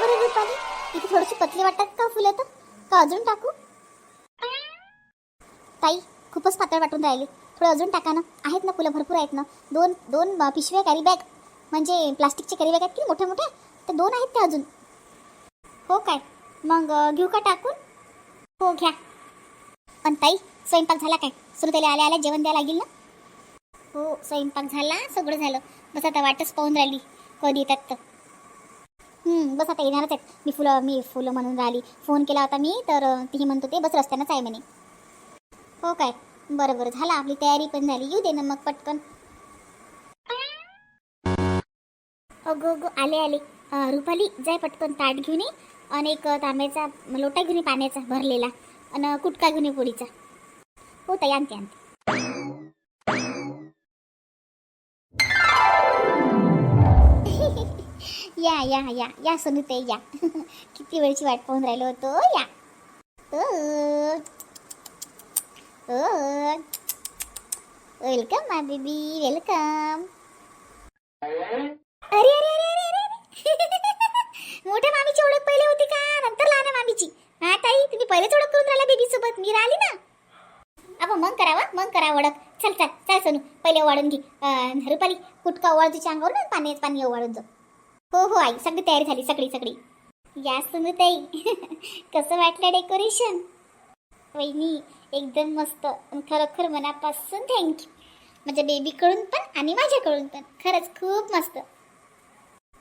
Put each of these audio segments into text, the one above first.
बरं रुपाली इथे थोडीशी पतली वाटतात का फुलं तर? का अजून टाकू? ताई खूपच पातळ वाटून राहिली. थोडं अजून टाका ना. आहेत ना फुलं भरपूर आहेत ना. दोन दोन पिशव्या कॅरी बॅग म्हणजे प्लास्टिकचे कॅरी बॅग आहेत की मोठ्या मोठ्या तर दोन आहेत त्या अजून. हो काय? मग घेऊ का टाकून? हो घ्या. पण ताई स्वयंपाक झाला काय? सुरू त्याला आल्या आल्या जेवण द्यायला लागेल ना? हो स्वयंपाक झाला सगळं झालं. बस आता वाटच पाहून राहिली. कधी येतात तर. बस आता येणारच आहेत. मी फुलं मी फुलं म्हणून राहिली. फोन केला होता मी तर अं, तीही म्हणत होते बस रस्त्यानंच आहे म्हणे. हो काय? बरं बरं झालं. आपली तयारी पण झाली. येऊ दे ना मग पटकन. अगो अगो आले आले. रुपाली जाय पटकन ताट घेऊन ये. आणि एक तांब्याचा लोटा घेऊन ये पाण्याचा भरलेला. आणि कुटका घेऊन ये पोळीचा हो ताई आणते आणते. या या या. या सोनूताई या. किती वेळची वाट पाहून राहिलो होतो. या. वेलकम माय बेबी वेलकम अरे अरे अरे अरे अरे मोठ्या मामीची ओळख पहिले होती का? नंतर लहान मामीची. हा ताई तुम्ही पहिलेच ओळख करून राहिला बेबी सोबत मी राहिली ना. अब मग करावा मग करा ओळख. चल चल चल सोनू. पहिले ओवाळून घे. रुपाली कुटका ओवाळ तुझ्या अंगावर ना? पाणी पाणी ओवाळून जाऊ. हो हो आई सगळी तयारी झाली सगळी सगळी. या सोनू ताई कसं वाटलं डेकोरेशन? वहिनी एकदम मस्त खरोखर मनापासून थँक्यू माझ्या बेबीकडून पण आणि माझ्याकडून पण. खरंच खूप मस्त.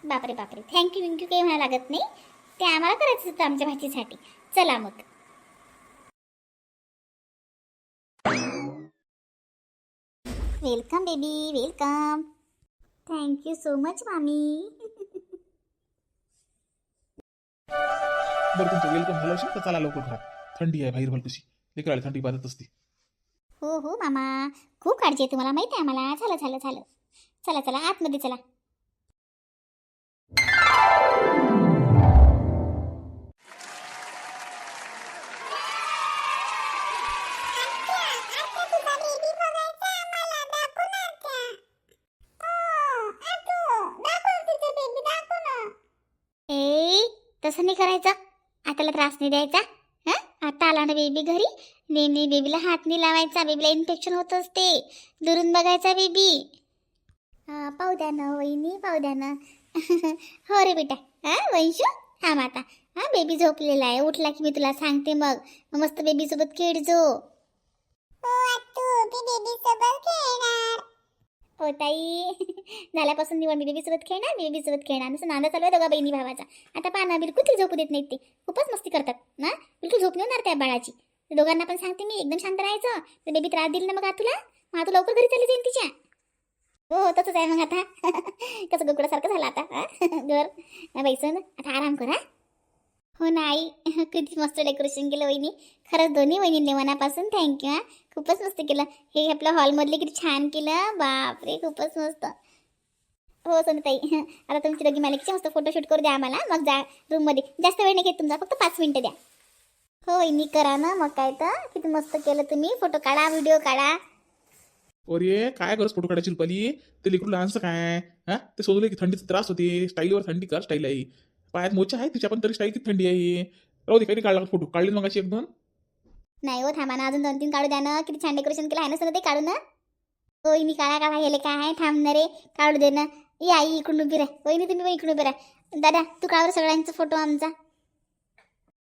बापरे बापरे. थँक्यू विंक्यू काही म्हणा लागत नाही. ते आम्हाला करायचं होतं आमच्या भाजीसाठी चला मग. Welcome baby welcome thank you so much मामी बरं तुमचं वेलकम झालं असेल तर चला लवकर घरात. थंडी आहे बाहेर भलतशी. लेकराला थंडी बाधत असते. हो हो मामा. खूप काळजी आहे तुम्हाला माहिती आहे आम्हाला. झालं झालं झालं. चला चला आतमध्ये चला. ए तसं नाही करायचं. हाताला त्रास नाही द्यायचा हा? आता आला ना बेबी घरी. नाही नाही बेबीला हात नाही लावायचा बेबीला इन्फेक्शन होत असते. दुरून बघायचा बेबी. हा पाहू द्या ना वहिनी पाहू द्या ना. हो रे बेटा. हा वंशू थांब आता. हा बेबी झोपलेला आहे. उठला की मी तुला सांगते मग. मस्त बेबी सोबत खेळ जो. हो हो, ताई. झाल्यापासून निवड मी बेबीसोबत खेळणार मी बेबीसोबत खेळणार. नुसतं नांदा चालू आहे दोघा बहिणी भावाचा. आता पहा ना बिलकुल तिला झोपू देत नाहीत ते. खूपच मस्ती करतात ना? बिलकुल झोप नाही त्या बाळाची. दोघांना पण सांगते मी एकदम शांत राहायचं. तर बेबी त्रास दिली ना मग तुला मग तू लवकर घरी चालली जाईन तिच्या. हो हो तसंच आहे मग आता. कसं गोकुळासारखं झालं आता घर. बैसन आता आराम करा हो ना आई. किती मस्त डेकोरेशन केलं वहिनी. खरंच दोन्ही वहिनींनी मनापासून थँक्यू हा. खूपच मस्त केलं. हे आपलं हॉलमधले किती छान केलं. बापरे खूपच मस्त. हो ताई आता तुमची दोघी मालिकेचे मस्त फोटोशूट करू द्या आम्हाला. मग जा रूममध्ये जास्त वेळ नाही घेत तुमचा फक्त पाच मिनटं द्या. हो वहिनी करा ना. मग काय तर. किती मस्त केलं तुम्ही. फोटो काढा व्हिडिओ काढा. अरे काय गरज फोटो काढायची रुपाली ते लिकडू लहानसं काय? हा? ते सोडले की थंडीचा त्रास होते. स्टाईलवर थंडी कर स्टाईल आहे. पायात मोचा आहे तिच्या पण तरी स्टाईल किती थंडी आहे राहू दे काही काढला फोटो. काढले मग अशी एक दोन. नाही हो थांबा ना अजून दोन तीन काढू द्या ना. किती छान डेकोरेशन केलं आहे ना सगळं ते काढू ना. हो वहिनी काढा काढा गेले काय आहे थांबणार रे. काढू दे ना. ये आई इकडून उभी राह. वहिनी तुम्ही पण इकडून उभी राह. दादा तू काढ सगळ्यांचा फोटो आमचा.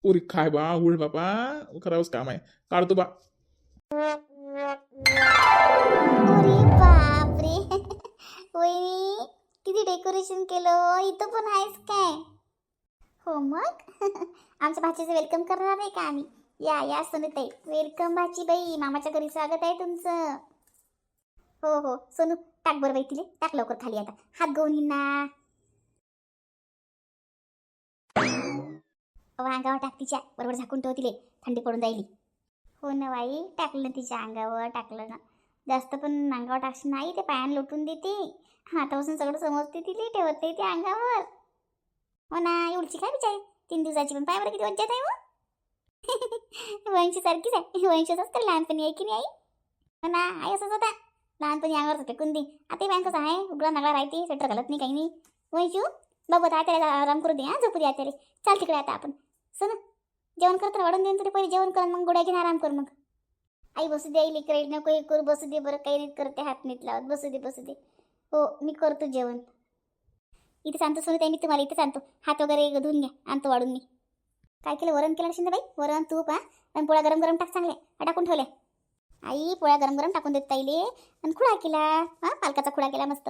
ओरे काय बा उळ बाबा. करावंच काम आहे. काढतो बा. अरे बापरे. वहिनी किती डेकोरेशन केलं. इथं पण आहेस काय? हो मग? आमच्या भाचीचं वेलकम करणार नाही का आम्ही? या या सोनूताई. वेलकम भाची बाई. मामाच्या घरी स्वागत आहे तुमचं. हो हो. सोनू टाक बरं बाई तिले. टाक लवकर खाली आता. हात गवून ना. अंगावर टाक तिच्या. बरोबर झाकून ठेव तिले. थंडी पडून जाईल हो ना बाई. टाकलं तिच्या अंगावर. टाकलं ना. जास्त पण अंगावर टाकशी नाही ते. पायान लोटून देते. हातापासून सगळं समजते तिले. ठेवत नाही ते अंगावर. हो ना एवढीची काय बिचारी? तीन दिवसाची पण पाय बरं किती वज्जात आहे हो. मग वंशी सारखीच आहे. वंशीच असतं लहानपणी आहे की नाही आई? हो ना आई असंच होता. लहानपणी अंगावर फेकून दे आता बँक कसं आहे उघडा नागळा राहते स्वेटर घालत नाही काही नाही. वंशू बाबा आता त्याला आराम करू दे हा झोपू दे त्याला चाल तिकडे आता आपण. सो जेवण करत वाढून देईन तरी पहिले जेवण कर मग गोड्या घेऊन आराम कर मग. आई बसू दे आई लेकर नको हे करू बसू दे बरं काही नाही करते हात नीट लावत बसू दे बसू दे. हो मी करतो जेवण. इथे सांगतो सोनू ताई मी तुम्हाला इथे सांगतो. हात वगैरे धुवून घ्या आणतो वाढून मी काय केलं? वरण केलं शिंदे बाई वरण तूप हा? आणि पोळ्या गरम गरम टाक चांगल्या. हा टाकून ठेवले आई पोळ्या गरम गरम टाकून देत ताईले. आणि खुळा केला. हा पालकाचा खुळा केला मस्त.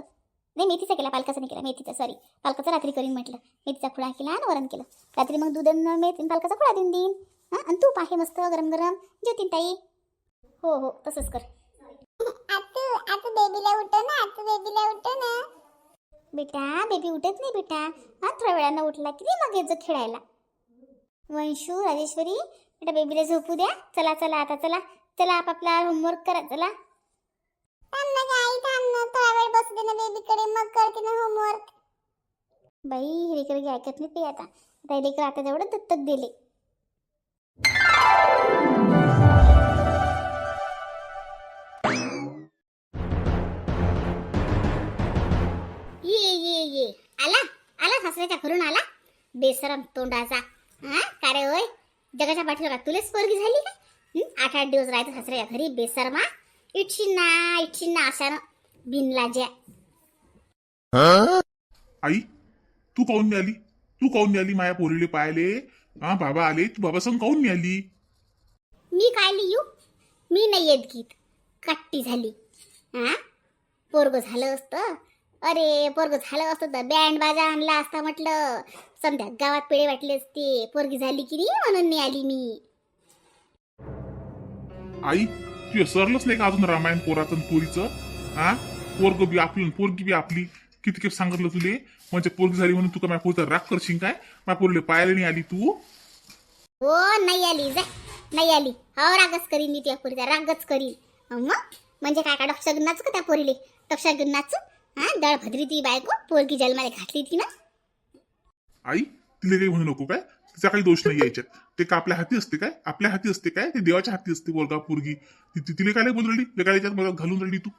नाही मेथीचा केला पालकाचा नाही केला. मेथीचा सॉरी पालकाचा रात्री करीन म्हटलं. मेथीचा खुळा केला आणि वरण केलं. रात्री मग दूध मेथी पालकाचा खुळा देऊन देईन. हा आणि तूप आहे मस्त गरम गरम. जेवतीन ताई. हो हो तसंच कर. आता आता बेबीला उठव ना आता बेबीला उठव ना. बेटा बेबी उठत नाही बेटा. हा थोड्या वेळानं उठला की नाही मग यायचं खेळायला. वंशू राजेश्वरी बेटा बेबीला झोपू द्या. चला चला आता चला. चला आपापला होमवर्क करा चला. बाई हे लेकर ऐकत नाही ते आता. आता लेकर आता तेवढं दत्तक दिले. सासऱ्याच्या घरून आला. बेसरम तोंडाचा. हा? का रे होय? जगाच्या का तुलेच पोरगी झाली का? आठ आठ दिवस राहायचं सासऱ्याच्या घरी बेसरमा. इटशीन ना इटशीन ना अशानं बिनलाज्या आई तू काऊन आली तू काऊन आली माया पोरीले पाहिले हा बाबा आले तू बाबा संग काऊन आली मी काय लिहू? मी नाही येत गीत. कट्टी झाली. हा? पोरग झालं असतं. अरे पोरग झालं असतं तर बँड बाजा आणला असता म्हटलं. समजा गावात पेढे वाटले असते पोरगी झाली की नाही म्हणून नाही आली मी. आई तू सरलंच नाही का अजून रामायण पोराचं पोरीचं? हा पोरग बी आपली पोरगी बी आपली. किती खेप सांगितलं तुले? म्हणजे पोरगी झाली म्हणून तू का माझ्या पोरीचा राग करशील काय? माझ्या पोरीले पाहायला नाही आली तू? हो नाही आली. जा. नाही आली. हो रागच करीन मी त्या पोरीचा. रागच करीन. मग? म्हणजे काय का डॉक्टर नाच का त्या पोरीले? डॉक्टर नाच? हा दळ भद्री ती बायको पोरगी जन्माला घातली ती ना. आई तिला काही म्हणू नको काय? तिचा काही दोष नाही यायच्यात. ते का आपल्या हाती असते काय? आपल्या हाती असते काय? ते देवाच्या हाती असते पोरगा पोरगी. ती ती- तिला काय बोलून राहिली? काय याच्यात मला घालून राहिली तू.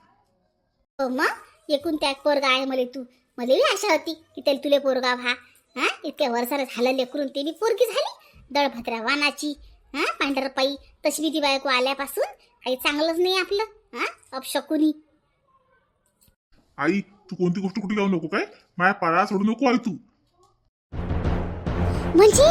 हो मग? एकूण त्या पोरगा आहे मला तू. मला बी आशा होती की त्याला तुले पोरगा व्हा. हा इतक्या वर्षाला झालं लेकरून ते बी पोरगी झाली. दळभद्रा वानाची हा पांढरपाई. तशी बी ती बायको आल्यापासून काही चांगलंच नाही आपलं. हा अपशकुनी. आई तू कोणती गोष्ट कुठे लावू नको काय? माझ्या पाळा सोडू नको आई तू. म्हणजे?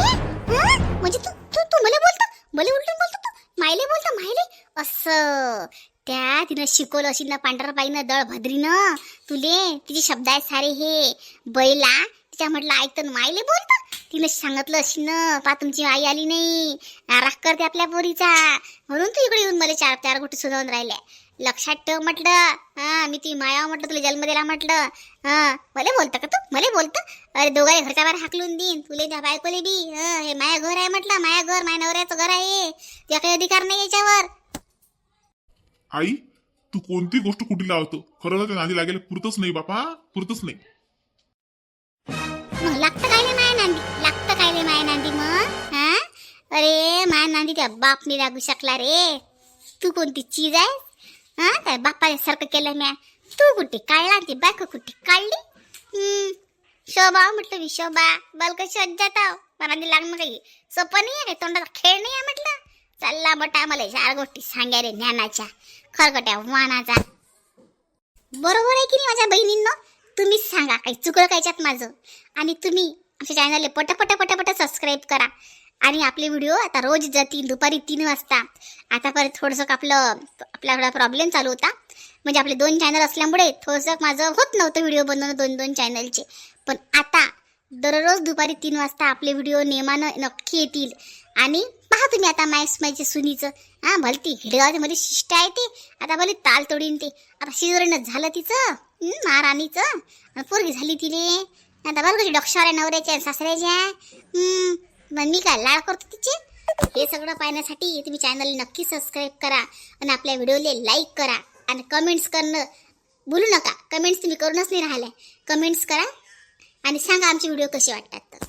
म्हणजे तू तू तू मला बोलतो? मला उलटून बोलतो तू? मायले बोलतो मायले? असं. त्या तिनं शिकवलं अशी ना पांढरपाईनं दळ भद्रीनं तुले तिचे शब्द आहे सारे हे. बैला तिच्या म्हटलं ऐकतं मायले बोलतं. तिनं सांगितलं अशी ना पा तुमची आई आली नाही. राग करते आपल्या पोरीचा. म्हणून तू इकडे येऊन मला चार चार गोष्टी सुनावून राहिल्या. लक्षात ठेव म्हटलं. हा मी ती माया म्हटलं तुला जन्म दिला म्हटलं. हा मला बोलतं का तू? मला बोलतं? अरे दोघांनी घरच्या बाहेर हाकलून देईन. तुले त्या बायकोले बी. हं, हे माया घर आहे म्हटलं. माया घर माया नवऱ्याचं घर आहे तुझ्या काही अधिकार नाही याच्यावर. आई तू कोणती गोष्ट कुठे लावतो? खरं तर त्या नादी लागेल पुरतच नाही बापा पुरतच नाही. मग लागतं काय माया नांदी? लागतं काय माया नांदी मग? हा? अरे माया नांदी त्या बाप मी लागू शकला रे. तू कोणती चीज आहे? हा काय बापाने सारखं केलं म्या. तू कुठे? काढला ती बायको कुठे? काढली? हम्म. शोभा हो म्हटलं मी शोभा. बल कशी अज्जात आहो. मला लागण लागणं काही सोपं नाही आहे तोंडाचा खेळ नाही आहे म्हटलं. चालला मोठा मला चार गोष्टी सांगा रे ज्ञानाच्या. खरकट्या वानाचा. बरोबर आहे की नाही माझ्या बहिणींनो? तुम्हीच सांगा काही चुकलं कायच्यात माझं? आणि तुम्ही आमच्या चॅनलला पटापटा पटापटा सबस्क्राईब करा. आणि आपले व्हिडिओ आता रोज जातील दुपारी तीन वाजता. आता परत थोडंसं आपलं आपला थोडा प्रॉब्लेम चालू होता. म्हणजे आपले दोन चॅनल असल्यामुळे थोडंसं माझं होत नव्हतं व्हिडिओ बनवणं दोन दोन चॅनलचे पण आता दररोज दुपारी तीन वाजता आपले व्हिडिओ नेमानं नक्की येतील. आणि पहा तुम्ही आता मॅक्स मायचे सुनीचं. हां भलती हिडगावच्या मध्ये शिष्ट आहे ते. आता भले ताल तोडीन ते. आता शिजोरीनं झालं तिचं. महाराणीचं. पोरगी झाली तिले. आता बरं कशी डॉक्टर नवऱ्याच्या सासऱ्याच्या. मग मी काय लाड करतो तिचे? हे सगळं पाहण्यासाठी तुम्ही चॅनल नक्की सबस्क्राईब करा आणि आपल्या व्हिडिओला लाईक करा. आणि कमेंट्स करणं बोलू नका. कमेंट्स तुम्ही करूनच नाही राहिल्या. कमेंट्स करा आणि सांगा आमचे व्हिडिओ कसे वाटतात तर.